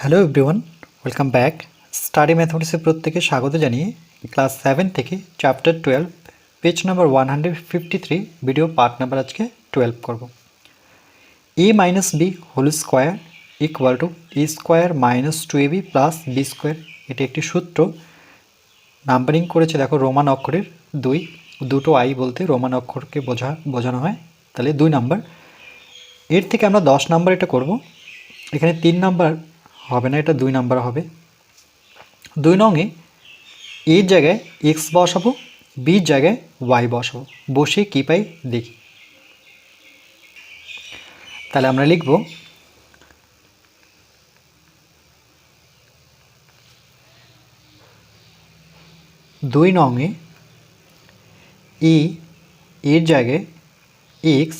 Hello everyone welcome back study ম্যাথমেটিক্সের প্রত্যেকে স্বাগত জানিয়ে ক্লাস সেভেন থেকে chapter twelve page number one hundred fifty three video part number আজকে twelve করব। A minus B whole square equal to A square minus two A B plus B square এটি একটি সূত্র। Numbering করেছে, দেখো Roman অক্ষরের দুই। দুটো আই বলতে রোমান অক্ষরকে বোঝা বোঝানো হয়। তাহলে দুই নাম্বার এর থেকে আমরা দশ নাম্বার এটা করব। এখানে তিন নাম্বার হবে না, এটা দুই নাম্বার হবে। দুই নঙে এর জায়গায় এক্স বসাবো বির জায়গায় ওয়াই বসাবো। বসে কী পাই দেখি। তাহলে আমরা লিখব, দুই নঙে ই, এর জায়গায় এক্স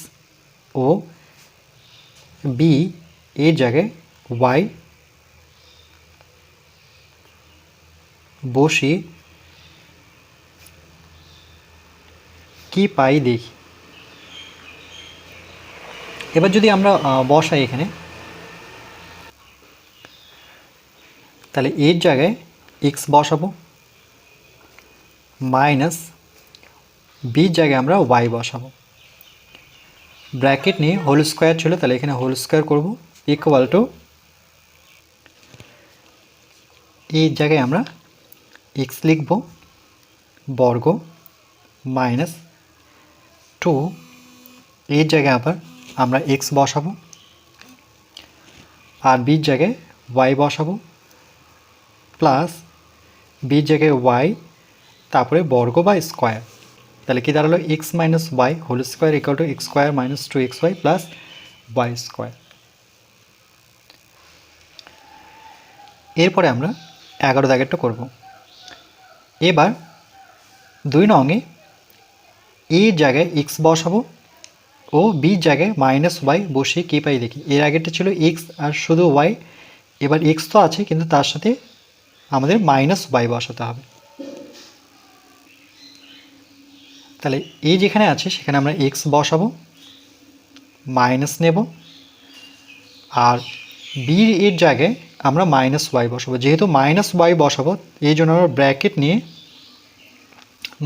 ও বি, এর জায়গায় ওয়াই বসে। কি পাই দেখি। এবার যদি আমরা বসাই এখানে। তাহলে এর জায়গায় এক্স বসাবো। মাইনাস বির জায়গায় আমরা ওয়াই বসাবো। ব্র্যাকেট নিয়ে হোল স্কোয়ার ছিল, তাহলে এখানে হোল স্কোয়ার করব। ইকুয়াল টু এই জায়গায় আমরা এক্স লিখব, বর্গ মাইনাস টু, এর জায়গায় আবার আমরা এক্স বসাবো আর বির জায়গায় ওয়াই বসাবো প্লাস বির জায়গায় ওয়াই তারপরে বর্গ বা স্কোয়ার তাহলে কি দাঁড়াল? X minus Y whole square equal to X square minus two X Y plus Y square এরপরে আমরা এগারো দাগেরটা করব। এবার দুই নঙে এ জায়গায় এক্স বসাবো ও বি জায়গায় মাইনাস ওয়াই বসিয়ে কে পাই দেখি। এর আগেরটা ছিল এক্স আর শুধু ওয়াই এবার এক্স তো আছে, কিন্তু তার সাথে আমাদের মাইনাস ওয়াই বসাতে হবে। তাহলে এই যেখানে আছে, সেখানে আমরা এক্স বসাবো মাইনাস নেব, আর বির এর জায়গায় আমরা মাইনাস ওয়াই বসাবো। যেহেতু মাইনাস ওয়াই বসাবো, এই জন্য আমরা ব্র্যাকেট নিয়ে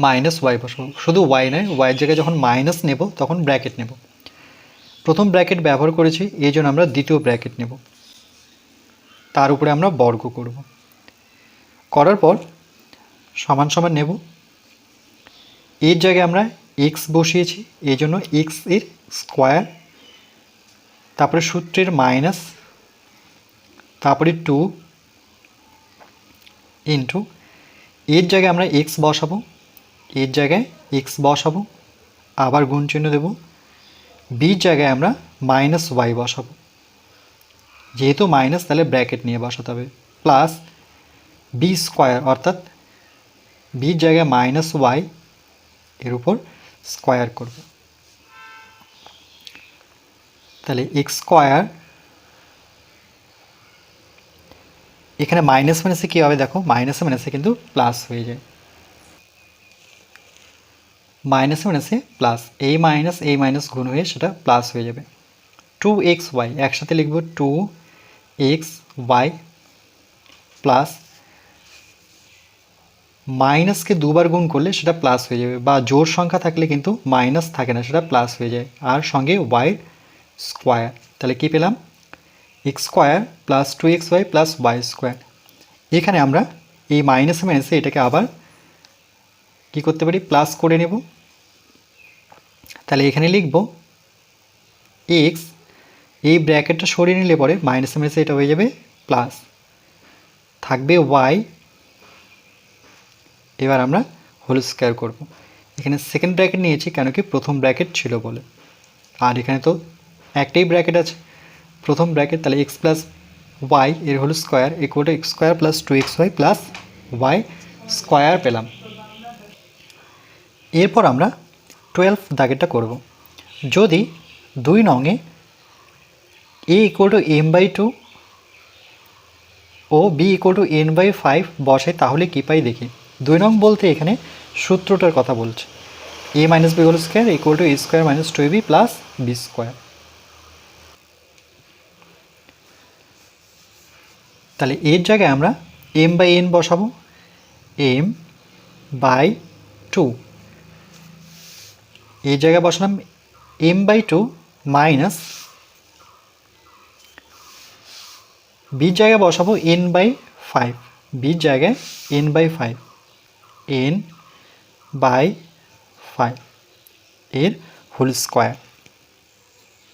মাইনাস ওয়াই বসাবো। শুধু ওয়াই নয় ওয়াইয়ের জায়গায় যখন মাইনাস নেব, তখন ব্র্যাকেট নেব। প্রথম ব্র্যাকেট ব্যবহার করেছি, এই জন্য আমরা দ্বিতীয় ব্র্যাকেট নেব। তার উপরে আমরা বর্গ করব। করার পর সমান সমান নেব। এর জায়গায় আমরা এক্স বসিয়েছি, এই জন্য এক্সের স্কোয়ার তারপরে সূত্রের মাইনাস তারপরে টু ইন্টু এর জায়গায় আমরা এক্স বসাবো এর জায়গায় এক্স বসাবো, আবার গুণ চিহ্ন দেব। বির জায়গায় আমরা মাইনাস ওয়াই বসাবো। যেহেতু মাইনাস তাহলে ব্র্যাকেট নিয়ে বসাতে হবে। প্লাস বি স্কোয়ার অর্থাৎ বির জায়গায় মাইনাস ওয়াই এর উপর স্কোয়ার করব। তাহলে এক্স স্কোয়ার এখানে মাইনাস মাইনাসে কী হবে দেখো? মাইনাসে মাইনাসে কিন্তু প্লাস হয়ে যায়। মাইনাসে মাইনাসে প্লাস এই মাইনাস এই মাইনাস গুণ হয়ে সেটা প্লাস হয়ে যাবে। টু এক্স ওয়াই একসাথে লিখব টু এক্স ওয়াই প্লাস মাইনাসকে দুবার গুণ করলে সেটা প্লাস হয়ে যাবে বা জোর সংখ্যা থাকলে কিন্তু মাইনাস থাকে না, সেটা প্লাস হয়ে যায়। আর সঙ্গে ওয়াই স্কোয়ার তাহলে কী পেলাম? X square plus two X Y plus Y square এখানে আমরা এই মাইনাসে মাইনাসে এটাকে আবার কি করতে পারি? প্লাস করে নেব। তাহলে এখানে লিখব এক্স এই ব্র্যাকেটটা সরিয়ে নিলে পরে মাইনাসে মাইনাসে এটা হয়ে যাবে প্লাস থাকবে ওয়াই এবার আমরা হোল স্কোয়ার করব। এখানে সেকেন্ড ব্র্যাকেট নিয়েছি কেন কি? প্রথম ব্র্যাকেট ছিল বলে। আর এখানে তো একটাই ব্র্যাকেট আছে। প্রথম ব্র্যাকেট, তাহলে এক্স প্লাস ওয়াই এর whole square equal to square plus two X Y plus Y square পেলাম। এরপর আমরা টুয়েলভ দাগেরটা করব। যদি দুই নঙে A equal to M by two O B equal to N by five বসাই তাহলে কী পাই দেখি? দুই নং বলতে এখানে সূত্রটার কথা বলছে। A minus B whole square equal to A square minus two B plus B square তাহলে এর জায়গায় আমরা এম বাই এন বসাবো। এম বাই টু এর জায়গায় বসালাম এম বাই টু মাইনাস বির জায়গায় বসাবো এন বাই ফাইভ বির জায়গায় N by five N by five এর whole square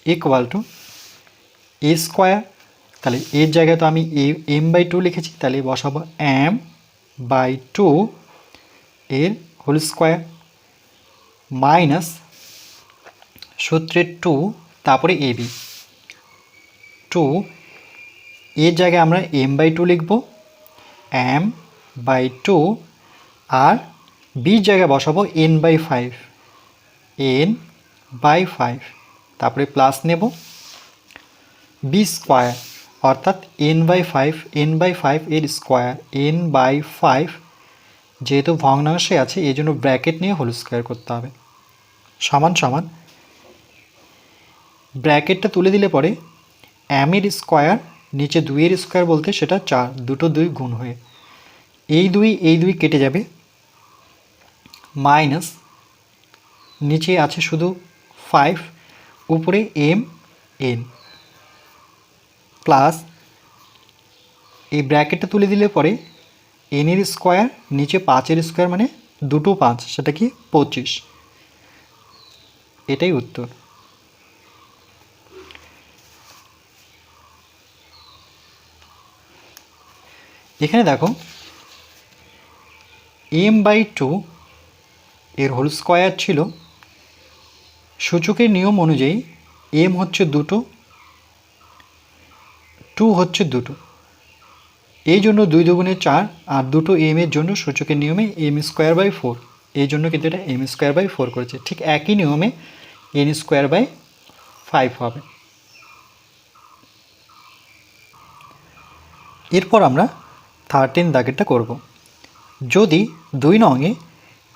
equal to A square তাহলে এর জায়গায় তো আমি এম বাই টু লিখেছি, তাহলে বসাবো এম বাই টু এর হোল স্কোয়ার মাইনাস সূত্রের টু তারপরে এ বি টু এর জায়গায় আমরা এম বাই টু লিখব এম বাই টু আর বির জায়গায় বসাবো N by five N by five তারপরে প্লাস নেব বি স্কোয়ার অর্থাৎ N by five N by five এর স্কোয়ার এন বাই ফাইভ যেহেতু ভগ্নাংশে আছে, এই জন্য ব্র্যাকেট নিয়ে হোল স্কোয়ার করতে হবে। সমান সমান। ব্র্যাকেটটা তুলে দিলে পরে এমের স্কোয়ার নিচে দুইয়ের স্কোয়ার বলতে সেটা চার, দুটো দুই গুণ হয়ে। এই দুই এই দুই কেটে যাবে। মাইনাস নিচে আছে শুধু ফাইভ উপরে এম এন প্লাস এই ব্র্যাকেটটা তুলে দিলে পরে এনের স্কোয়ার নিচে পাঁচের স্কোয়ার মানে দুটো পাঁচ, সেটা কি পঁচিশ। এটাই উত্তর। এখানে দেখো এম বাই টু এর হোল স্কোয়ার ছিল। সূচকের নিয়ম অনুযায়ী এম হচ্ছে দুটো টু হচ্ছে দুটো। এই জন্য দুই দুগুণে চার আর দুটো এম এর জন্য সূচকের নিয়মে এম স্কোয়ার বাই ফোর। এই জন্য কিন্তু এটা এম স্কোয়ার বাই ফোর করেছে। ঠিক একই নিয়মে এন স্কোয়ার বাই ফাইভ হবে। এরপর আমরা থার্টিন দাগেরটা করব। যদি দুই নঙে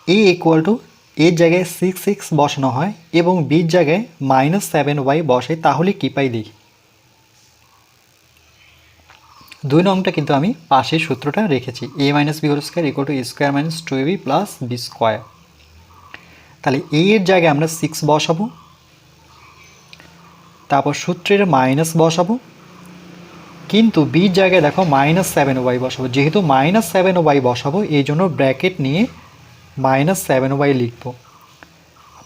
এ ইকুয়াল টু এর জায়গায় সিক্স সিক্স বসানো হয় এবং বির জায়গায় মাইনাস সেভেন ওয়াই বসে, তাহলে কী পাই দেখি? দুই নংটা কিন্তু আমি পাশের সূত্রটা রেখেছি A minus B whole square equal to square minus two B plus B square তাহলে এ এর জায়গায় আমরা সিক্স বসাবো, তারপর সূত্রের মাইনাস বসাবো, কিন্তু বির জায়গায় দেখো মাইনাস সেভেন ওয়াই বসাবো, যেহেতু মাইনাস সেভেন ওয়াই বসাবো, এই জন্য ব্র্যাকেট নিয়ে মাইনাস সেভেন ওয়াই লিখব।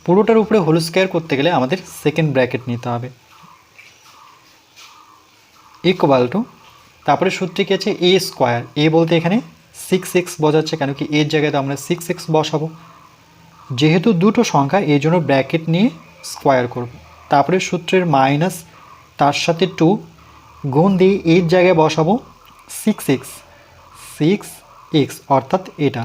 পুরোটার উপরে হোল স্কোয়ার করতে গেলে আমাদের সেকেন্ড ব্র্যাকেট নিতে হবে। ইকুয়াল টু তারপরে সূত্রে কি আছে? এ স্কোয়ার এ বলতে এখানে সিক্স সিক্স বোঝাচ্ছে কেন কি? এর জায়গায় তো আমরা সিক্স সিক্স বসাবো। যেহেতু দুটো সংখ্যা এই জন্য ব্র্যাকেট নিয়ে স্কোয়ার করব। তারপরে সূত্রের মাইনাস তার সাথে টু গুণ দিয়ে এর জায়গায় বসাবো সিক্স এক্স সিক্স এক্স অর্থাৎ এটা।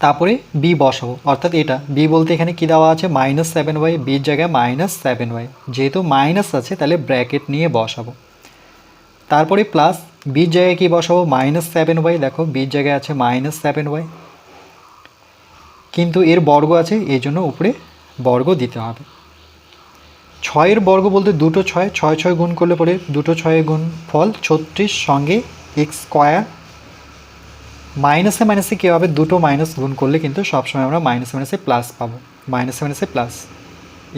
তারপরে বি বসাবো, অর্থাৎ এটা। বি বলতে এখানে কী দেওয়া আছে? মাইনাস সেভেন ওয়াই বির জায়গায় মাইনাস সেভেন ওয়াই যেহেতু মাইনাস আছে, তাহলে ব্র্যাকেট নিয়ে বসাবো। তারপরে প্লাস বির জায়গায় কী বসাবো? মাইনাস সেভেন ওয়াই দেখো বির জায়গায় আছে মাইনাস সেভেন ওয়াই কিন্তু এর বর্গ আছে, এই জন্য উপরে বর্গ দিতে হবে। ছয়ের বর্গ বলতে দুটো ছয় ছয় ছয় গুণ করলে পরে দুটো ছয়ে গুণ ফল ছত্রিশ সঙ্গে এক্স স্কোয়ার মাইনাসে মাইনাসে কী হবে? দুটো মাইনাস গুণ করলে কিন্তু সবসময় আমরা মাইনাসে মাইনাসে প্লাস পাবো। মাইনাসে মাইনাসে প্লাস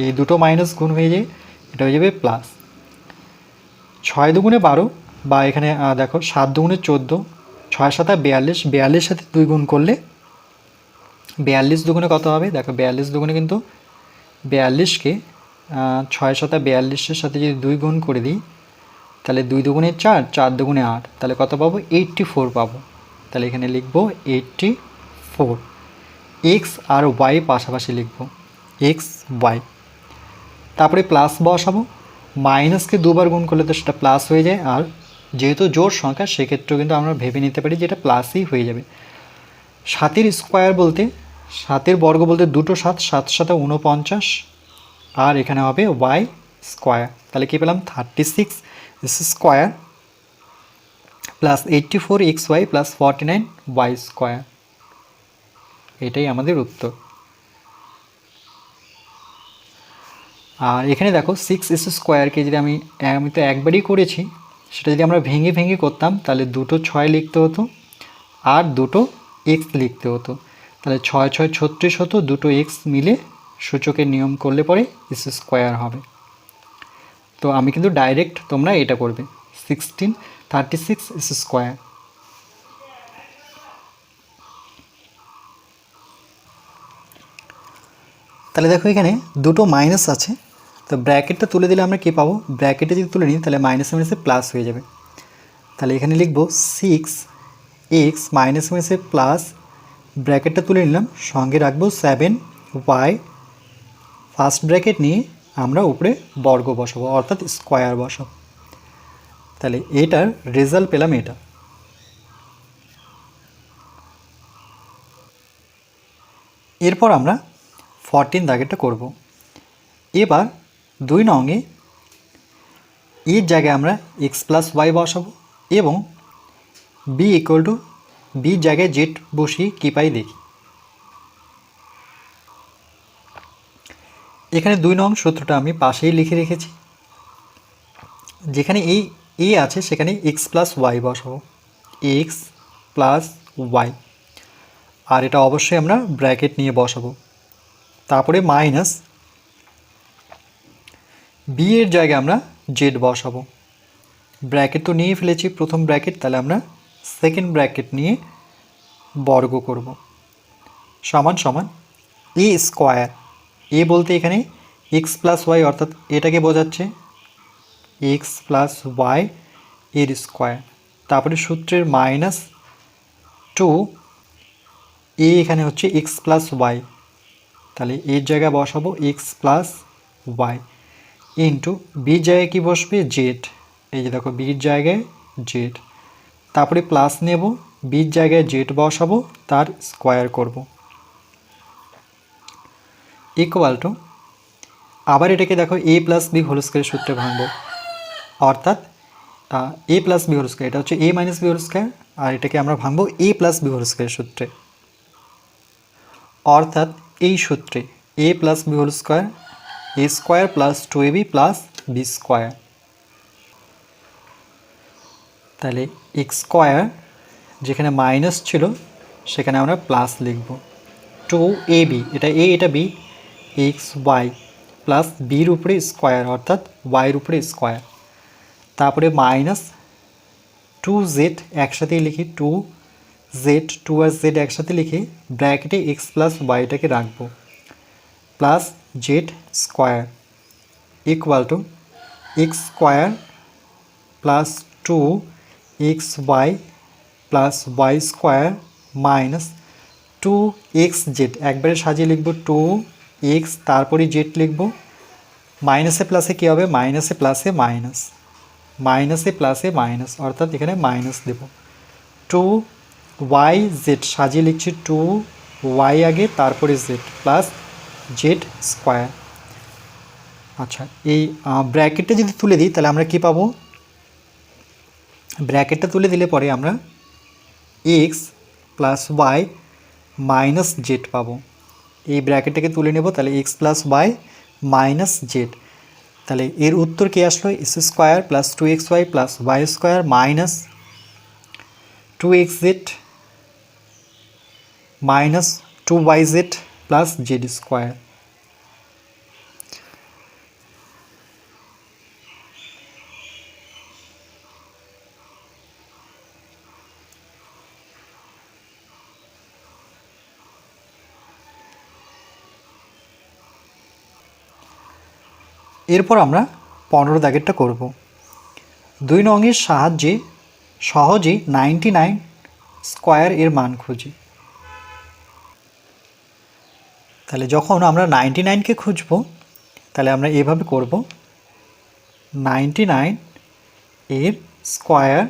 এই দুটো মাইনাস গুণ হয়ে যায় এটা হয়ে যাবে প্লাস ছয় দুগুণে বারো বা এখানে দেখো, সাত দুগুণে চোদ্দ, ছয় সাতা বিয়াল্লিশ বিয়াল্লিশ সাথে দুই গুণ করলে বিয়াল্লিশ দুগুণে কত হবে? দেখো, বিয়াল্লিশ দুগুণে কিন্তু বিয়াল্লিশকে ছয় সাতা বিয়াল্লিশের সাথে যদি দুই গুণ করে দিই, তাহলে দুই দুগুণে চার চার দুগুণে আট, তাহলে কত পাবো? এইট্টি ফোর পাবো। তাহলে এখানে লিখব এইট্টি ফোর। এক্স আর ওয়াই পাশাপাশি লিখব। এক্স ওয়াই তারপরে প্লাস বসাবো। মাইনাসকে দুবার গুণ করলে তো সেটা প্লাস হয়ে যায়। আর যেহেতু জোর সংখ্যা, সেক্ষেত্রেও কিন্তু আমরা ভেবে নিতে পারি যে এটা প্লাসই হয়ে যাবে। সাতের স্কোয়ার বলতে, সাতের বর্গ বলতে দুটো সাত সাত সাথে উনপঞ্চাশ আর এখানে হবে ওয়াই স্কোয়ার তাহলে কী পেলাম? Thirty six square plus eighty four X Y plus forty nine Y square এটাই আমাদের উত্তর। আর এখানে দেখো সিক্স এস স্কোয়ারকে যদি আমি আমি তো একবারই করেছি, সেটা যদি আমরা ভেঙে ভেঙে করতাম, তাহলে দুটো ছয় লিখতে হতো আর দুটো এক্স লিখতে হতো। তাহলে ছয় ছয়, ছত্রিশ হতো, দুটো এক্স মিলে সূচকের নিয়ম করলে পরে এস স্কোয়ার হবে। তো আমি কিন্তু ডাইরেক্ট তোমরা এটা করবে sixteen thirty six X square তাহলে দেখো এখানে দুটো মাইনাস আছে তো ব্র্যাকেটটা তুলে দিলে আমরা কী পাবো? ব্র্যাকেটে যদি তুলে নিই, তাহলে মাইনাসে মাইনাসে প্লাস হয়ে যাবে। তাহলে এখানে লিখব সিক্স এক্স মাইনাস মাইনাসে প্লাস ব্র্যাকেটটা তুলে নিলাম, সঙ্গে রাখব সেভেন ওয়াই ফার্স্ট ব্র্যাকেট নিয়ে আমরা উপরে বর্গ বসাবো, অর্থাৎ স্কোয়ার বসাবো। তাহলে এটার রেজাল্ট পেলাম এটা। এরপর আমরা ফরটিন দাগেরটা করব। এবার দুই নঙে এর জায়গায় আমরা এক্স প্লাস ওয়াই বসাবো এবং বি ইকুয়াল টু বি জায়গায় জেড বসিয়ে কী পাই দেখি। এখানে দুই নং সূত্রটা আমি পাশেই লিখে রেখেছি। যেখানে এই এ আছে, সেখানে এক্স প্লাস ওয়াই বসাবো। এক্স প্লাস ওয়াই আর এটা অবশ্যই আমরা ব্র্যাকেট নিয়ে বসাবো। তারপরে মাইনাস বি এর জায়গায় আমরা জেড বসাবো। ব্র্যাকেট তো নিয়ে ফেলেছি, প্রথম ব্র্যাকেট তাহলে আমরা সেকেন্ড ব্র্যাকেট নিয়ে বর্গ করব। সমান সমান এ স্কোয়ার এ বলতে এখানে এক্স প্লাস ওয়াই অর্থাৎ এটাকে বোঝাচ্ছে এক্স প্লাস ওয়াই এর স্কোয়ার তারপরে সূত্রের মাইনাস টু এ এখানে হচ্ছে এক্স প্লাস ওয়াই তাহলে এর জায়গায় বসাবো এক্স প্লাস ওয়াই ইন্টু বির জায়গায় কী বসবে? জেড। এই যে দেখো, বির জায়গায় জেড। তারপরে প্লাস নেব, বির জায়গায় জেড বসাবো, তার স্কোয়ার করব। ইকুয়াল টু, আবার এটাকে দেখো, এ প্লাস বি হোল স্কোয়ারের সূত্রে ভাঙবো। অর্থাৎ A plus B whole square, এটা হচ্ছে A minus B whole square, আর এটাকে আমরা ভাঙবো এ প্লাস বি হোল স্কোয়ারের সূত্রে। অর্থাৎ, এই সূত্রে A plus B whole square A square plus two A B plus B square তাহলে এক্স স্কোয়ার যেখানে মাইনাস ছিল, সেখানে আমরা প্লাস লিখব। টু এ বি এটা এ এটা বি এক্স ওয়াই প্লাস বির উপরে স্কোয়ার অর্থাৎ ওয়াইয়ের উপরে স্কোয়ার তারপরে মাইনাস টু জেড একসাথেই লিখি টু জেড টু আর জেড একসাথে লিখে ব্র্যাকেটে এক্স প্লাস ওয়াইটাকে রাখব। Plus two X square plus two X Y plus Y square minus two X Z একবারে সাজিয়ে লিখব এক্স তারপরে জেড লিখব। মাইনাসে প্লাসে কী হবে? মাইনাসে প্লাসে মাইনাস মাইনাসে প্লাসে মাইনাস অর্থাৎ এখানে মাইনাস দেব। টু ওয়াই জেড সাজিয়ে লিখছি টু ওয়াই আগে, তারপরে জেড প্লাস জেড স্কোয়ার। আচ্ছা এই ব্র্যাকেটটা যদি তুলে দিই, তাহলে আমরা কি পাবো? ব্র্যাকেটটা তুলে দিলে পরে আমরা X plus Y minus Z পাবো। এই ব্র্যাকেটটাকে তুলে নেব, তাহলে X plus Y minus Z তাহলে এর উত্তর কী আসলো? X square plus two X Y plus Y square minus two X Z minus two Y Z plus Z square এরপর আমরা পনেরো দাগেরটা করব। দুই নঙের সাহায্যে সহজে নাইনটি নাইন স্কোয়ার এর মান খুঁজি। তাহলে যখন আমরা নাইনটি নাইনকে খুঁজব, তাহলে আমরা এভাবে করব। নাইনটি নাইন এর স্কোয়ার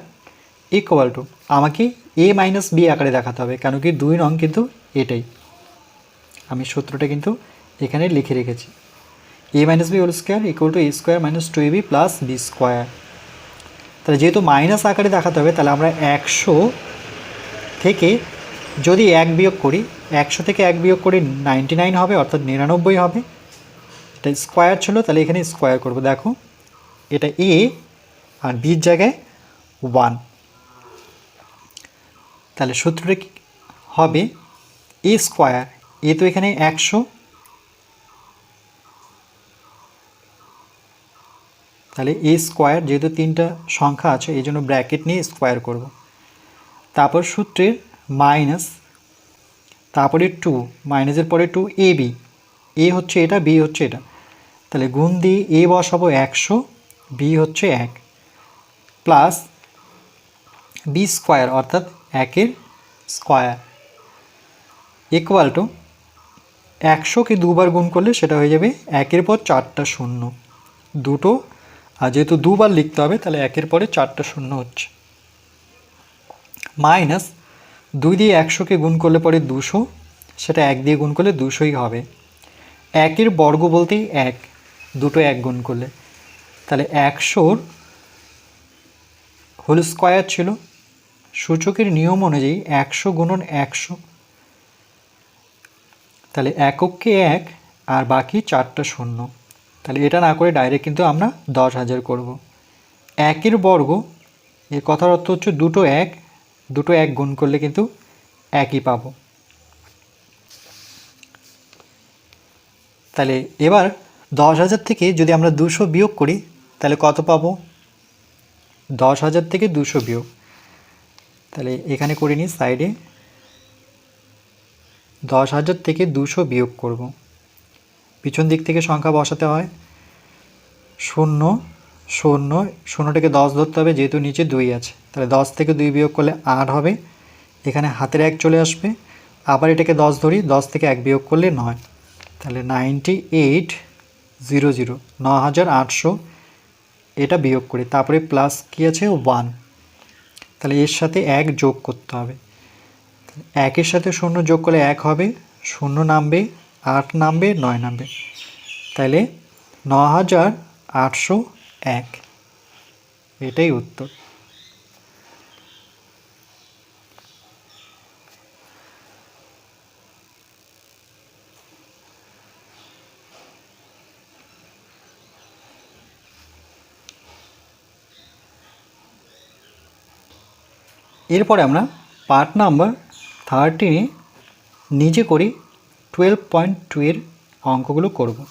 ইকুয়াল টু আমাকে এ মাইনাস বি আকারে দেখাতে হবে, কেন কি দুই নং কিন্তু এটাই। আমি সূত্রটা কিন্তু এখানে লিখে রেখেছি। A minus B whole square equal to A square minus two A B plus B square তাহলে যেহেতু মাইনাস আকারে দেখাতে হবে, তাহলে আমরা একশো থেকে যদি এক বিয়োগ করি একশো থেকে এক বিয়োগ করি নাইনটি নাইন হবে, অর্থাৎ নিরানব্বই হবে। এটা স্কোয়ার ছিল, তাহলে এখানে স্কোয়ার করব। দেখো, এটা এ আর বির জায়গায় ওয়ান তাহলে সূত্রটা হবে? এ স্কোয়ার এ তো এখানে একশো। তাহলে এ স্কোয়ার যেহেতু তিনটা সংখ্যা আছে, এই জন্য ব্র্যাকেট নিয়ে স্কোয়ার করব। তারপর সূত্রের মাইনাস তারপরে টু মাইনাসের পরে টু এ বি এ হচ্ছে এটা বি হচ্ছে এটা। তাহলে গুণ দিয়ে এ বসাবো একশো বি হচ্ছে এক। প্লাস বি স্কোয়ার অর্থাৎ একের স্কোয়ার ইকুয়াল টু একশোকে দুবার গুণ করলে সেটা হয়ে যাবে একের পর চারটা শূন্য। দুটো, আর যেহেতু দুবার লিখতে হবে, তাহলে একের পরে চারটা শূন্য হচ্ছে। মাইনাস দুই দিয়ে একশোকে গুণ করলে পরে দুশো, সেটা এক দিয়ে গুণ করলে দুশোই হবে। একের বর্গ বলতেই এক, দুটো এক গুণ করলে। তাহলে একশোর হোল স্কোয়ার ছিল। সূচকের নিয়ম অনুযায়ী একশো গুণন একশো। তাহলে একককে এক আর বাকি চারটা শূন্য। তাহলে এটা না করে ডাইরেক্ট কিন্তু আমরা দশ হাজার করব। একের বর্গ, এর কথার অর্থ হচ্ছে দুটো এক দুটো এক গুণ করলে কিন্তু একই পাব। তাহলে এবার দশ হাজার থেকে যদি আমরা দুশো বিয়োগ করি, তাহলে কত পাবো? দশ হাজার থেকে দুশো বিয়োগ। তাহলে এখানে করে নিই সাইডে। দশ হাজার থেকে দুশো বিয়োগ করব। পিছন দিক থেকে সংখ্যা বসাতে হয়। শূন্য শূন্য, শূন্যটাকে দশ ধরতে হবে, যেহেতু নিচে দুই আছে। তাহলে দশ থেকে দুই বিয়োগ করলে আট হবে। এখানে হাতের এক চলে আসবে। আবার এটাকে দশ ধরি, দশ থেকে এক বিয়োগ করলে নয়। তাহলে নাইনটি এইট, জিরো জিরো ন হাজার আটশো, এটা বিয়োগ করি। তারপরে প্লাস কী আছে? ওয়ান। তাহলে এর সাথে এক যোগ করতে হবে। একের সাথে শূন্য যোগ করলে এক হবে, শূন্য নামবে, আট নামবে, নয় নামবে। তাহলে ন হাজার আটশো এক। এটাই উত্তর। এরপরে আমরা পার্ট নাম্বার থার্টিনে নিজে করি টুয়েলভ পয়েন্ট টু এর অঙ্কগুলো করব।